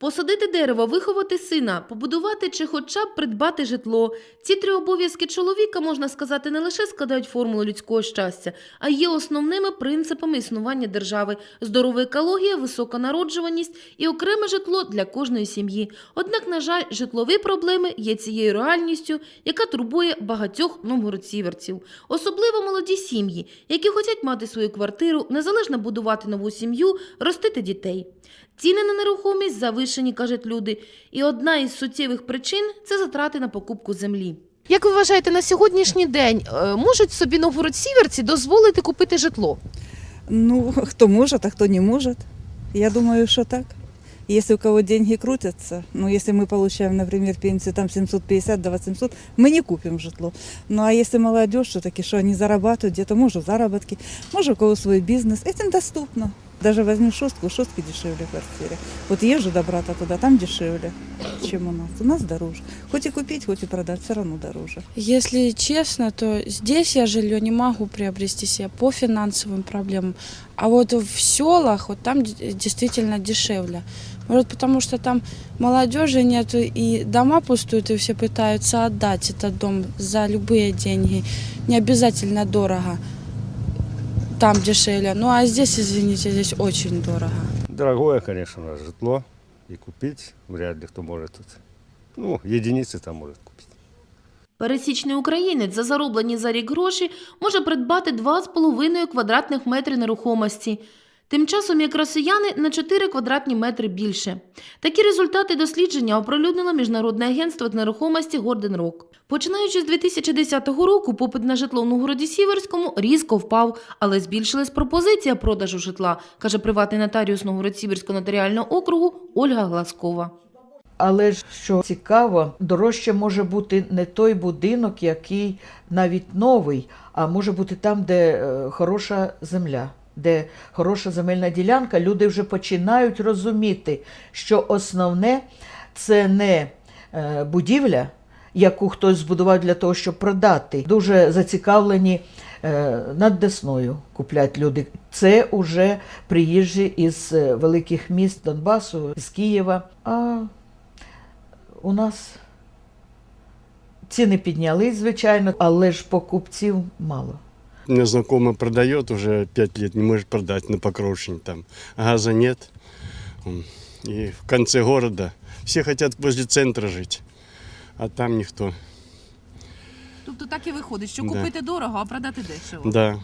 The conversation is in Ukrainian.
Посадити дерево, виховати сина, побудувати чи хоча б придбати житло. Ці три обов'язки чоловіка, можна сказати, не лише складають формулу людського щастя, а є основними принципами існування держави: здорова екологія, висока народжуваність і окреме житло для кожної сім'ї. Однак, на жаль, житлові проблеми є цією реальністю, яка турбує багатьох новгородсіверців, особливо молоді сім'ї, які хочуть мати свою квартиру, незалежно будувати нову сім'ю, ростити дітей. Ціни на нерухомість завишені, кажуть люди, і одна із суттєвих причин це затрати на покупку землі. Як ви вважаєте, на сьогоднішній день е, можуть собі новгородсіверці дозволити купити житло? Ну, кто может, а кто не может. Я думаю, что так. Если у кого деньги крутятся, ну, если мы получаем, например, пенсию там 750 до 800, мы не купим житло. Ну, а если молодежь, все-таки, что они зарабатывают, где-то, может, заработки, может, у кого свой бизнес, этим доступно. Даже возьми шостку, у шостки дешевле в квартире. Вот езжу до брата туда, там дешевле, чем у нас. У нас дороже. Хоть и купить, хоть и продать, все равно дороже. Если честно, то здесь я жилье не могу приобрести себе по финансовым проблемам. А вот в селах, вот там д- действительно дешевле. Может, потому что там молодежи нет, и дома пустуют, и все пытаются отдать этот дом за любые деньги. Не обязательно дорого. Там дешевле. Ну а здесь, извините, здесь очень дорого. Дорогое, конечно, житло. И купить вряд ли кто может тут. Ну, единицы там может купить. Пересічний українець за зароблені за рік гроші може придбати 2,5 квадратних метри нерухомості. Тим часом як росіяни на 4 квадратні метри більше. Такі результати дослідження оприлюднило Міжнародне агентство з нерухомості Горден Рок. Починаючи з 2010 року, попит на житло в Новгороді Сіверському різко впав, але збільшилась пропозиція продажу житла, каже приватний нотаріус Новгород-Сіверського нотаріального округу Ольга Гласкова. Але ж що цікаво, дорожче може бути не той будинок, який навіть новий, а може бути там, де е, хороша земля, де хороша земельна ділянка. Люди вже починають розуміти, що основне це не е, будівля, яку хтось збудував для того, щоб продати. Дуже зацікавлені е, над Десною куплять люди. Це уже приїжджі із е, великих міст Донбасу, з Києва. А у нас ціни піднялись, звичайно, але ж покупців мало. Меня знакомый продает уже пять лет, не может продать на Покровщине там. Газа нет. И в конце города. Все хотят возле центра жить, а там никто. Тобто так і виходить, що Да. купити дорого, а продати дешево. Да.